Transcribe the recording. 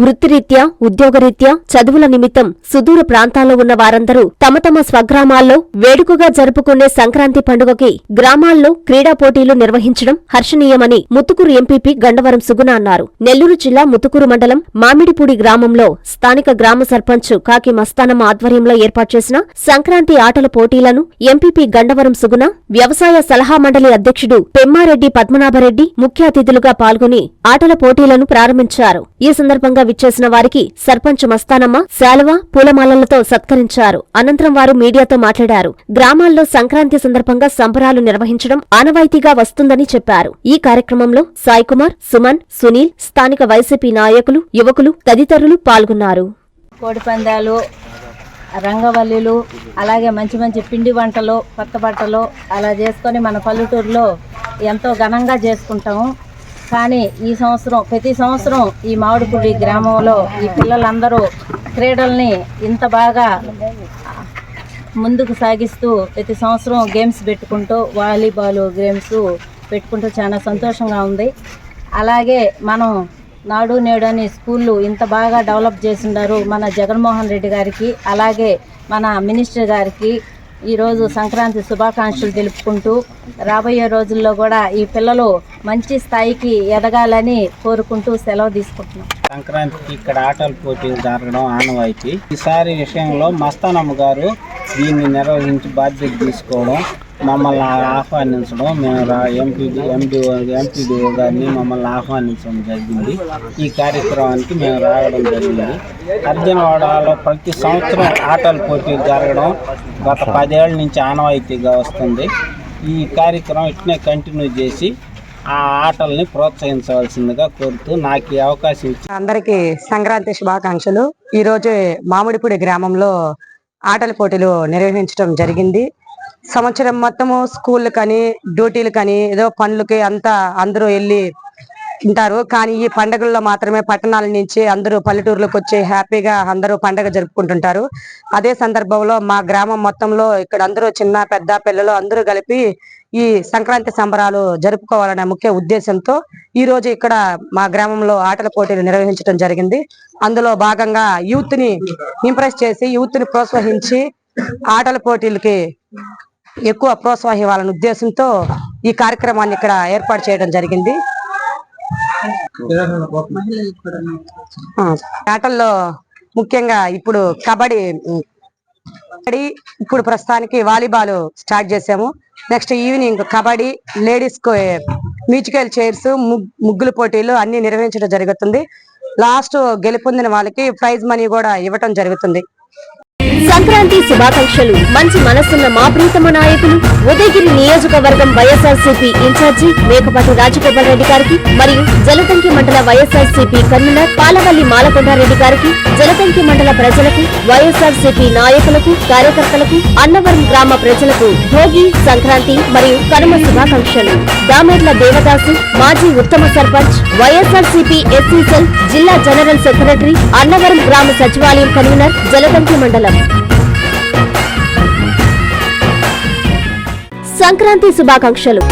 వృత్తిరీత్యా ఉద్యోగరీత్యా చదువుల నిమిత్తం సుదూర ప్రాంతాల్లో ఉన్న వారందరూ తమ తమ స్వగ్రామాల్లో వేడుకగా జరుపుకునే సంక్రాంతి పండుగకి గ్రామాల్లో క్రీడా పోటీలు నిర్వహించడం హర్షణీయమని ముత్తుకూరు ఎంపీపీ గండవరం సుగుణ అన్నారు. నెల్లూరు జిల్లా ముత్తుకూరు మండలం మామిడిపూడి గ్రామంలో స్థానిక గ్రామ సర్పంచ్ కాకి మస్తానమ్మ ఆధ్వర్యంలో ఏర్పాటు చేసిన సంక్రాంతి ఆటల పోటీలను ఎంపీపీ గండవరం సుగుణ వ్యవసాయ సలహా మండలి అధ్యక్షుడు పెమ్మారెడ్డి పద్మనాభరెడ్డి ముఖ్య అతిథులుగా పాల్గొని ఆటల పోటీలను ప్రారంభించారు. ఈ సందర్భంగా విచ్చేసిన వారికి సర్పంచ్ మస్తానమ్మ శాలువ పూలమాలలతో సత్కరించారు. అనంతరం వారు మీడియాతో మాట్లాడారు. గ్రామాల్లో సంక్రాంతి సందర్భంగా సంబరాలు నిర్వహించడం ఆనవాయితీగా వస్తుందని చెప్పారు. ఈ కార్యక్రమంలో సాయికుమార్ సుమన్ సునీల్ స్థానిక వైసీపీ నాయకులు యువకులు తదితరులు పాల్గొన్నారు. కోడిపందాలు రంగవల్లులు అలాగే మంచి మంచి పిండి వంటలు కొత్త బట్టలు అలా చేసుకొని మన పల్లెటూరులో ఎంతో ఘనంగా చేసుకుంటాము. కానీ ఈ సంవత్సరం ప్రతి సంవత్సరం ఈ మామిడిపూడి గ్రామంలో ఈ పిల్లలందరూ క్రీడల్ని ఇంత బాగా ముందుకు సాగిస్తూ ప్రతి సంవత్సరం గేమ్స్ పెట్టుకుంటూ వాలీబాల్ గేమ్స్ పెట్టుకుంటూ చాలా సంతోషంగా ఉంది. అలాగే మనం నాడు నేడు అని స్కూళ్ళు ఇంత బాగా డెవలప్ చేసినారు మన జగన్మోహన్ రెడ్డి గారికి అలాగే మన మినిస్టర్ గారికి ఈరోజు సంక్రాంతి శుభాకాంక్షలు తెలుపుకుంటూ రాబోయే రోజుల్లో కూడా ఈ పిల్లలు మంచి స్థాయికి ఎదగాలని కోరుకుంటూ సెలవు తీసుకుంటున్నాం. సంక్రాంతికి ఇక్కడ ఆటల పోటీలు జరగడం ఆనవాయితీ. ఈసారి విషయంలో మస్తానమ్మ గారు దీన్ని నిర్వహించి బాధ్యత తీసుకోవడం మమ్మల్ని ఆహ్వానించడం మేము రా ఎంపీడీ ఎండిఓ ఎంపీడీఓ గారిని మమ్మల్ని ఆహ్వానించడం జరిగింది. ఈ కార్యక్రమానికి మేము రావడం జరిగింది. అర్జునవాడలో ప్రతి సంవత్సరం ఆటల పోటీలు జరగడం గత పదేళ్ళ నుంచి ఆనవాయితీగా వస్తుంది. ఈ కార్యక్రమం ఇట్నే కంటిన్యూ చేసి ఆ ఆటల్ని ప్రోత్సహించవలసిందిగా కోరుతూ నాకు ఈ అవకాశం ఇచ్చి అందరికీ సంక్రాంతి శుభాకాంక్షలు. ఈరోజు మామిడిపూడి గ్రామంలో ఆటల పోటీలు నిర్వహించడం జరిగింది. సంవత్సరం మొత్తము స్కూల్ కానీ డ్యూటీలు కానీ ఏదో పనులకి అంతా అందరూ వెళ్ళి ఉంటారు. కానీ ఈ పండుగల్లో మాత్రమే పట్టణాల నుంచి అందరూ పల్లెటూరులోకి వచ్చి హ్యాపీగా అందరూ పండగ జరుపుకుంటుంటారు. అదే సందర్భంలో మా గ్రామం మొత్తంలో ఇక్కడ అందరూ చిన్న పెద్ద పిల్లలు అందరూ కలిపి ఈ సంక్రాంతి సంబరాలు జరుపుకోవాలనే ముఖ్య ఉద్దేశంతో ఈ రోజు ఇక్కడ మా గ్రామంలో ఆటల పోటీలు నిర్వహించడం జరిగింది. అందులో భాగంగా యూత్ని ఇంప్రెస్ చేసి యూత్ని ప్రోత్సహించి ఆటల పోటీలకి ఎక్కువ ప్రోత్సాహివ్వాలనే ఉద్దేశంతో ఈ కార్యక్రమాన్ని ఇక్కడ ఏర్పాటు చేయడం జరిగింది. ఆ, ఆటల్లో ముఖ్యంగా ఇప్పుడు కబడ్డీ కబడ్డీ ఇప్పుడు ప్రస్తుతానికి వాలీబాల్ స్టార్ట్ చేసాము next evening kabaddi ladies musical chairs ముగ్గులు పోటీలు అన్ని నిర్వహించడం జరుగుతుంది. లాస్ట్ గెలుపొందిన వాళ్ళకి ప్రైజ్ మనీ కూడా ఇవ్వటం జరుగుతుంది. సంక్రాంతి శుభాకాంక్షలు. మంచి మనస్సున్న మా ప్రీతమ నాయకులు ఉదయగిరి నియోజకవర్గం వైఎస్ఆర్సీపీ ఇన్ఛార్జి మేకపాటి రాజగోపాల్ రెడ్డి గారికి మరియు జలతంకి మండల వైఎస్ఆర్సీపీ కన్వీనర్ పాలవల్లి మాలకొండారెడ్డి గారికి జలతంకి ప్రజలకు వైఎస్ఆర్సీపీ నాయకులకు కార్యకర్తలకు అన్నవరం గ్రామ ప్రజలకు భోగి సంక్రాంతి మరియు కనుమ శుభాకాంక్షలు. దామెర్ల దేవదాసు మాజీ ఉత్తమ సర్పంచ్ వైఎస్ఆర్సీపీ ఎస్సీ సెల్ జిల్లా జనరల్ సెక్రటరీ అన్నవరం గ్రామ సచివాలయం కన్వీనర్ జలదంకి మండలం. సంక్రాంతి శుభాకాంక్షలు.